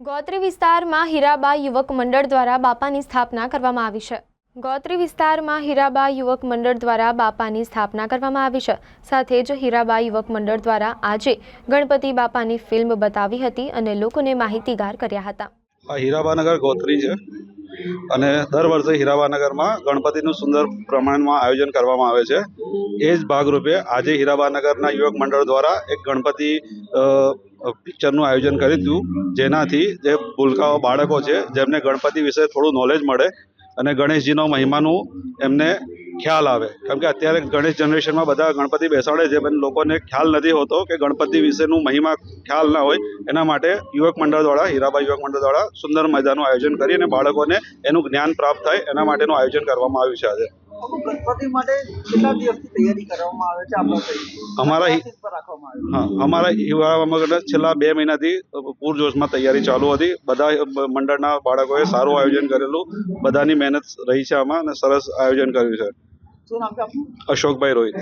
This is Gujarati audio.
ગોત્રી વિસ્તારમાં હીરાબા યુવક મંડળ દ્વારા બાપાની સ્થાપના કરવામાં આવી છે. ગોત્રી વિસ્તારમાં હીરાબા યુવક મંડળ દ્વારા બાપાની સ્થાપના કરવામાં આવી છે. સાથે જ હીરાબા યુવક મંડળ દ્વારા આજે ગણપતિ બાપાની ફિલ્મ બતાવી હતી અને લોકોને માહિતીગાર કર્યા હતા. હીરાબાનગર ગોત્રી છે. અને દર વર્ષે હીરાબાનગરમાં ગણપતિનું સુંદર પ્રમાણમાં આયોજન કરવામાં આવે છે. એ જ ભાગરૂપે આજે હીરાબાનગરના યુવક મંડળ દ્વારા એક ગણપતિ પિક્ચરનું આયોજન કર્યું હતું. જેનાથી જે ભૂલકાઓ બાળકો છે, જેમને ગણપતિ વિશે થોડું નોલેજ મળે અને ગણેશજીનો મહિમાનું એમને ખ્યાલ આવે. કેમ કે અત્યારે ગણેશ જનરેશનમાં બધા ગણપતિ બેસાડે છે પણ લોકોને ખ્યાલ નથી હોતો કે ગણપતિ વિશેનું મહિમા ખ્યાલ ના હોય. એના માટે યુવક મંડળ દ્વારા હીરાબા યુવક મંડળ દ્વારા સુંદર મજાનું આયોજન કરી અને બાળકોને એનું જ્ઞાન પ્રાપ્ત થાય. એના માટેનું આયોજન કરવામાં આવ્યું છે આજે? અમારા હિ- અમારા છેલ્લા બે મહિનાથી પૂરજોશમાં તૈયારી ચાલુ હતી. બધા મંડળના બાળકોએ સારું આયોજન કરેલું. બધાની મહેનત રહી છે આમાં અને સરસ આયોજન કર્યું છે. શું નામ છે આપનું અશોકભાઈ રોહિત